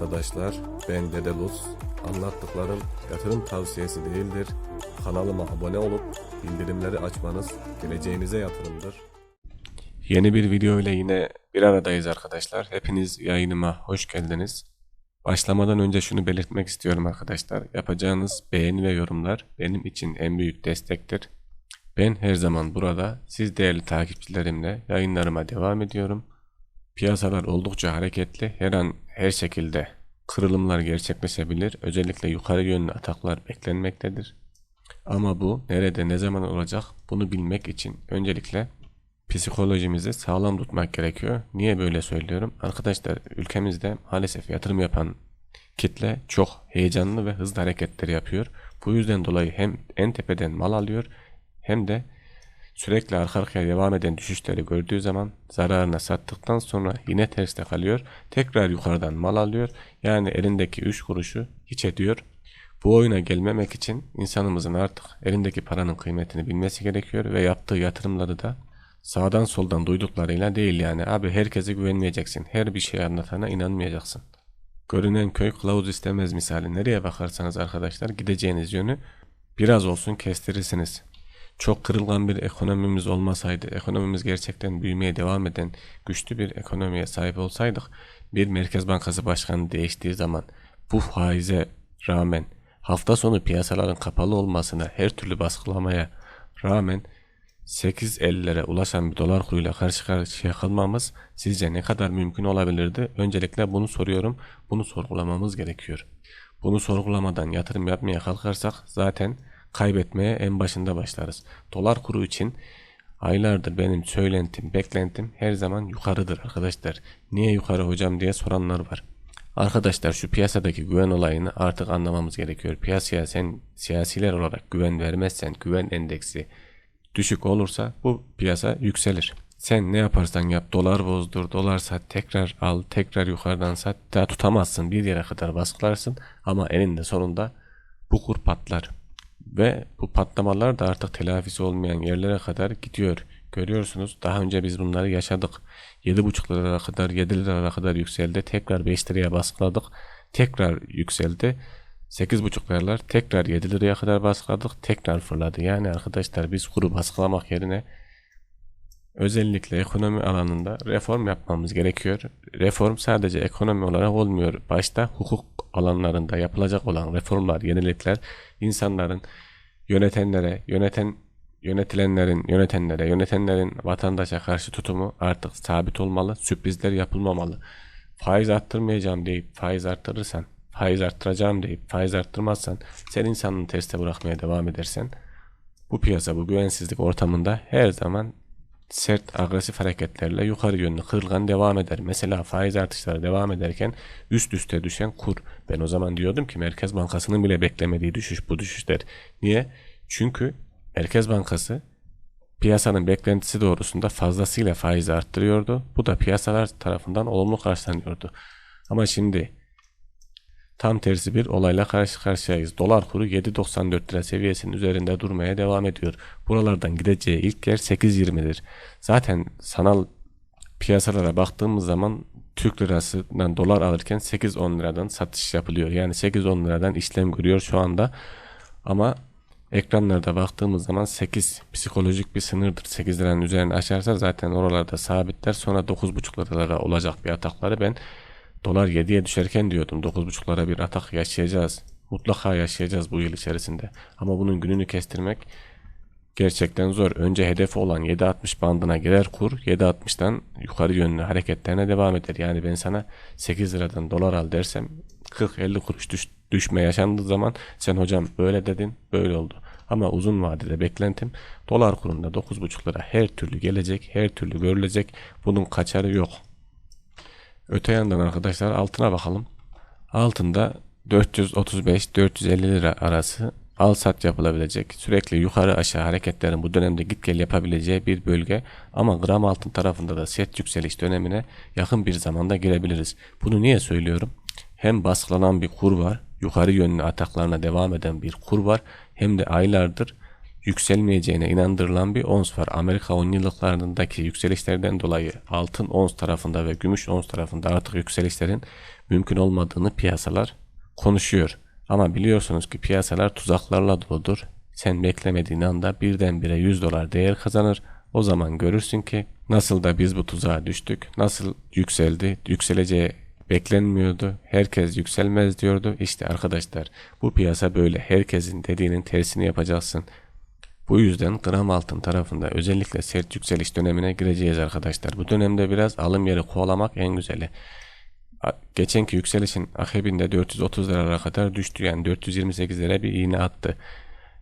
Arkadaşlar, ben Dede Luz. Anlattıklarım yatırım tavsiyesi değildir. Kanalıma abone olup bildirimleri açmanız geleceğinize yatırımdır. Yeni bir video ile yine bir aradayız arkadaşlar. Hepiniz yayınıma hoş geldiniz. Başlamadan önce şunu belirtmek istiyorum arkadaşlar. Yapacağınız beğeni ve yorumlar benim için en büyük destektir. Ben her zaman burada siz değerli takipçilerimle yayınlarıma devam ediyorum. Piyasalar oldukça hareketli. Her an her şekilde kırılımlar gerçekleşebilir. Özellikle yukarı yönlü ataklar beklenmektedir. Ama bu nerede ne zaman olacak bunu bilmek için öncelikle psikolojimizi sağlam tutmak gerekiyor. Niye böyle söylüyorum? Arkadaşlar ülkemizde maalesef yatırım yapan kitle çok heyecanlı ve hızlı hareketler yapıyor. Bu yüzden dolayı hem en tepeden mal alıyor hem de sürekli arka arkaya devam eden düşüşleri gördüğü zaman zararına sattıktan sonra yine terste kalıyor. Tekrar yukarıdan mal alıyor. Yani elindeki 3 kuruşu hiç ediyor. Bu oyuna gelmemek için insanımızın artık elindeki paranın kıymetini bilmesi gerekiyor ve yaptığı yatırımları da sağdan soldan duyduklarıyla değil yani abi herkese güvenmeyeceksin. Her bir şey anlatana inanmayacaksın. Görünen köy kılavuz istemez misali. Nereye bakarsanız arkadaşlar gideceğiniz yönü biraz olsun kestirirsiniz. Çok kırılgan bir ekonomimiz olmasaydı, ekonomimiz gerçekten büyümeye devam eden güçlü bir ekonomiye sahip olsaydık, bir Merkez Bankası Başkanı değiştiği zaman bu faize rağmen hafta sonu piyasaların kapalı olmasına, her türlü baskılamaya rağmen 8.50'lere ulaşan bir dolar kuruyla karşı karşıya kalmamız sizce ne kadar mümkün olabilirdi? Öncelikle bunu soruyorum. Bunu sorgulamamız gerekiyor. Bunu sorgulamadan yatırım yapmaya kalkarsak zaten kaybetmeye en başında başlarız. Dolar kuru için aylardır benim söylentim, beklentim her zaman yukarıdır arkadaşlar. Niye yukarı hocam diye soranlar var. Arkadaşlar şu piyasadaki güven olayını artık anlamamız gerekiyor. Piyasaya sen siyasiler olarak güven vermezsen, güven endeksi düşük olursa bu piyasa yükselir. Sen ne yaparsan yap dolar bozdur, dolar sat, tekrar al, tekrar yukarıdan sat. Daha tutamazsın bir yere kadar baskılarsın ama eninde sonunda bu kur patlar. Ve bu patlamalar da artık telafisi olmayan yerlere kadar gidiyor. Görüyorsunuz daha önce biz bunları yaşadık. 7,5 liraya kadar 7 liraya kadar yükseldi. Tekrar 5 liraya baskıladık. Tekrar yükseldi. 8,5 liralar tekrar 7 liraya kadar baskıladık. Tekrar fırladı. Yani arkadaşlar biz kuru baskılamak yerine özellikle ekonomi alanında reform yapmamız gerekiyor. Reform sadece ekonomi olarak olmuyor. Başta hukuk alanlarında yapılacak olan reformlar, yenilikler insanların yönetenlere, yöneten yönetilenlerin, yönetenlere, yönetenlerin vatandaşa karşı tutumu artık sabit olmalı, sürprizler yapılmamalı. Faiz arttırmayacağım deyip faiz arttırırsan, faiz arttıracağım deyip faiz arttırmazsan, sen insanını teste bırakmaya devam edersen, bu piyasa, bu güvensizlik ortamında her zaman sert agresif hareketlerle yukarı yönlü kırılgan devam eder. Mesela faiz artışları devam ederken üst üste düşen kur. Ben o zaman diyordum ki Merkez Bankası'nın bile beklemediği düşüş bu düşüşler. Niye? Çünkü Merkez Bankası piyasanın beklentisi doğrusunda fazlasıyla faizi arttırıyordu. Bu da piyasalar tarafından olumlu karşılanıyordu. Ama şimdi tam tersi bir olayla karşı karşıyayız. Dolar kuru 7.94 lira seviyesinin üzerinde durmaya devam ediyor. Buralardan gideceği ilk yer 8.20'dir. Zaten sanal piyasalara baktığımız zaman Türk lirasından dolar alırken 8-10 liradan satış yapılıyor. Yani 8-10 liradan işlem görüyor şu anda. Ama ekranlarda baktığımız zaman 8 psikolojik bir sınırdır. 8 liranın üzerine aşarsa zaten oralarda sabitler. Sonra 9,5 liralara olacak bir atakları ben dolar 7'ye düşerken diyordum 9,5'lara bir atak yaşayacağız. Mutlaka yaşayacağız bu yıl içerisinde. Ama bunun gününü kestirmek gerçekten zor. Önce hedefi olan 7.60 bandına girer kur. 7.60'dan yukarı yönlü hareketlerine devam eder. Yani ben sana 8 liradan dolar al dersem 40-50 kuruş düş, düşme yaşandığı zaman sen hocam böyle dedin böyle oldu. Ama uzun vadede beklentim dolar kurunda 9.5 lira her türlü gelecek, her türlü görülecek. Bunun kaçarı yok. Öte yandan arkadaşlar altına bakalım. Altında 435-450 lira arası al sat yapılabilecek sürekli yukarı aşağı hareketlerin bu dönemde git gel yapabileceği bir bölge ama gram altın tarafında da set yükseliş dönemine yakın bir zamanda girebiliriz. Bunu niye söylüyorum? Hem baskılanan bir kur var yukarı yönlü ataklarına devam eden bir kur var hem de aylardır yükselmeyeceğine inandırılan bir ons var. Amerika 10 yıllıklarındaki yükselişlerden dolayı altın ons tarafında ve gümüş ons tarafında artık yükselişlerin mümkün olmadığını piyasalar konuşuyor. Ama biliyorsunuz ki piyasalar tuzaklarla doludur. Sen beklemediğin anda birdenbire 100 dolar değer kazanır. O zaman görürsün ki nasıl da biz bu tuzağa düştük, nasıl yükseldi, yükseleceği beklenmiyordu. Herkes yükselmez diyordu. İşte arkadaşlar bu piyasa böyle. Herkesin dediğinin tersini yapacaksın. Bu yüzden gram altın tarafında özellikle sert yükseliş dönemine gireceğiz arkadaşlar. Bu dönemde biraz alım yeri kovalamak en güzeli. Geçenki yükselişin akabinde 430 liralara kadar düştü. Yani 428 lira bir iğne attı.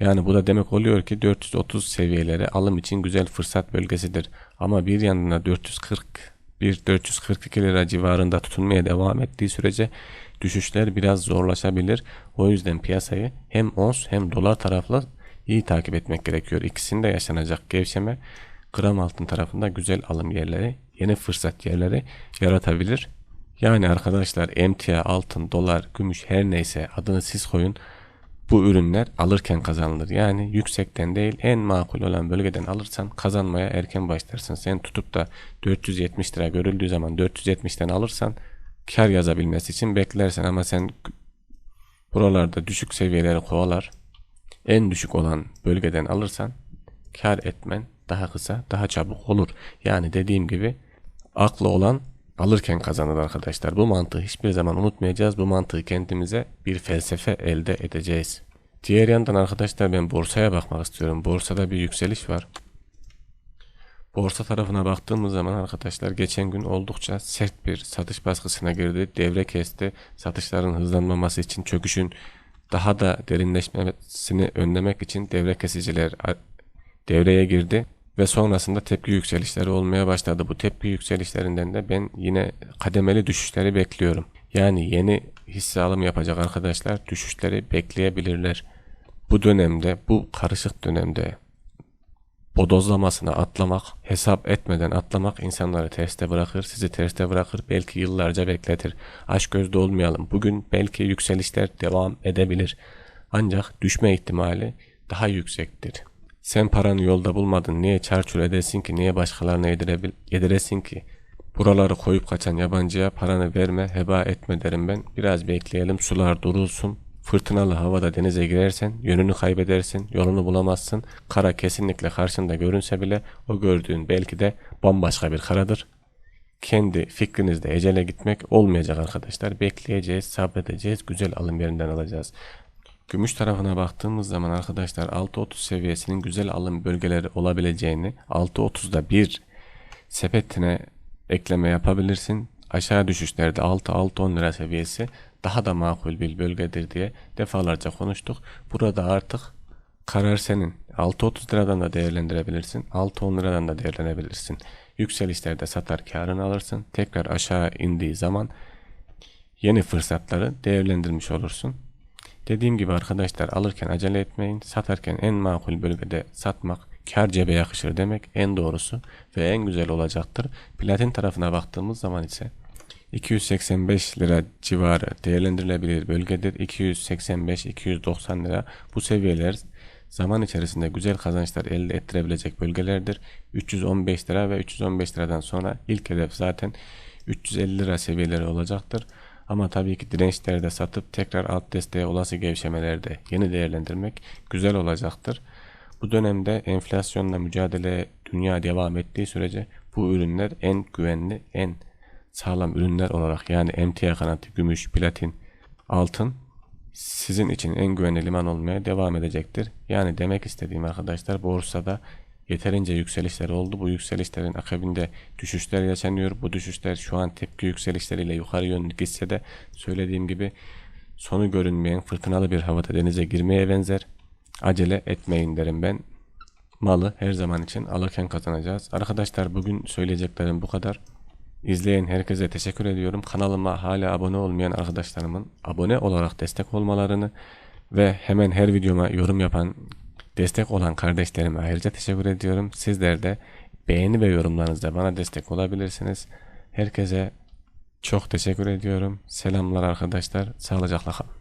Yani bu da demek oluyor ki 430 seviyeleri alım için güzel fırsat bölgesidir. Ama bir yandan 440 bir 442 lira civarında tutunmaya devam ettiği sürece düşüşler biraz zorlaşabilir. O yüzden piyasayı hem ons hem dolar taraflı iyi takip etmek gerekiyor. İkisinde yaşanacak gevşeme gram altın tarafında güzel alım yerleri, yeni fırsat yerleri yaratabilir. Yani arkadaşlar emtia, altın, dolar, gümüş her neyse adını siz koyun. Bu ürünler alırken kazanılır. Yani yüksekten değil en makul olan bölgeden alırsan kazanmaya erken başlarsın. Sen tutup da 470 lira görüldüğü zaman 470'ten alırsan kar yazabilmesi için beklersin ama sen buralarda düşük seviyeleri kovalar en düşük olan bölgeden alırsan kar etmen daha kısa, daha çabuk olur. Yani dediğim gibi aklı olan alırken kazanır arkadaşlar. Bu mantığı hiçbir zaman unutmayacağız. Bu mantığı kendimize bir felsefe elde edeceğiz. Diğer yandan arkadaşlar ben borsaya bakmak istiyorum. Borsada bir yükseliş var. Borsa tarafına baktığımız zaman arkadaşlar geçen gün oldukça sert bir satış baskısına girdi. Devre kesti. Satışların hızlanmaması için çöküşün daha da derinleşmesini önlemek için devre kesiciler devreye girdi ve sonrasında tepki yükselişleri olmaya başladı. Bu tepki yükselişlerinden de ben yine kademeli düşüşleri bekliyorum. Yani yeni hisse alım yapacak arkadaşlar düşüşleri bekleyebilirler. Bu dönemde, bu karışık dönemde bodozlamasına atlamak, hesap etmeden atlamak insanları terste bırakır, sizi terste bırakır, belki yıllarca bekletir. Aç gözlü olmayalım. Bugün belki yükselişler devam edebilir. Ancak düşme ihtimali daha yüksektir. Sen paranı yolda bulmadın, niye çarçur edesin ki, niye başkalarına yedirebil, yediresin ki? Buraları koyup kaçan yabancıya paranı verme, heba etme derim ben. Biraz bekleyelim, sular durulsun. Fırtınalı havada denize girersen yönünü kaybedersin, yolunu bulamazsın. Kara kesinlikle karşında görünse bile o gördüğün belki de bambaşka bir karadır. Kendi fikrinizde ecele gitmek olmayacak arkadaşlar. Bekleyeceğiz, sabredeceğiz, güzel alım yerinden alacağız. Gümüş tarafına baktığımız zaman arkadaşlar 6.30 seviyesinin güzel alım bölgeleri olabileceğini 6.30'da bir sepetine ekleme yapabilirsin. Aşağı düşüşlerde 6-6-10 lira seviyesi daha da makul bir bölgedir diye defalarca konuştuk. Burada artık karar senin. 6.30 liradan da değerlendirebilirsin. 6-10 liradan da değerlenebilirsin. Yükselişlerde satar karını alırsın. Tekrar aşağı indiği zaman yeni fırsatları değerlendirmiş olursun. Dediğim gibi arkadaşlar alırken acele etmeyin. Satarken en makul bölgede satmak kar cebe yakışır demek en doğrusu ve en güzel olacaktır. Platin tarafına baktığımız zaman ise 285 lira civarı değerlendirilebilir bölgedir. 285-290 lira bu seviyeler zaman içerisinde güzel kazançlar elde ettirebilecek bölgelerdir. 315 lira ve 315 liradan sonra ilk hedef zaten 350 lira seviyeleri olacaktır. Ama tabii ki dirençlerde satıp tekrar alt desteğe olası gevşemelerde yeni değerlendirmek güzel olacaktır. Bu dönemde enflasyonla mücadele dünya devam ettiği sürece bu ürünler en güvenli, en sağlam ürünler olarak yani emtia kanatı, gümüş, platin, altın sizin için en güvenli liman olmaya devam edecektir. Yani demek istediğim arkadaşlar borsada yeterince yükselişler oldu. Bu yükselişlerin akabinde düşüşler yaşanıyor. Bu düşüşler şu an tepki yükselişleriyle yukarı yönlü gitse de söylediğim gibi sonu görünmeyen fırtınalı bir havada denize girmeye benzer. Acele etmeyin derim ben. Malı her zaman için alırken kazanacağız. Arkadaşlar bugün söyleyeceklerim bu kadar. İzleyen herkese teşekkür ediyorum. Kanalıma hala abone olmayan arkadaşlarımın abone olarak destek olmalarını ve hemen her videoma yorum yapan, destek olan kardeşlerime ayrıca teşekkür ediyorum. Sizler de beğeni ve yorumlarınızla bana destek olabilirsiniz. Herkese çok teşekkür ediyorum. Selamlar arkadaşlar. Sağlıcakla kalın.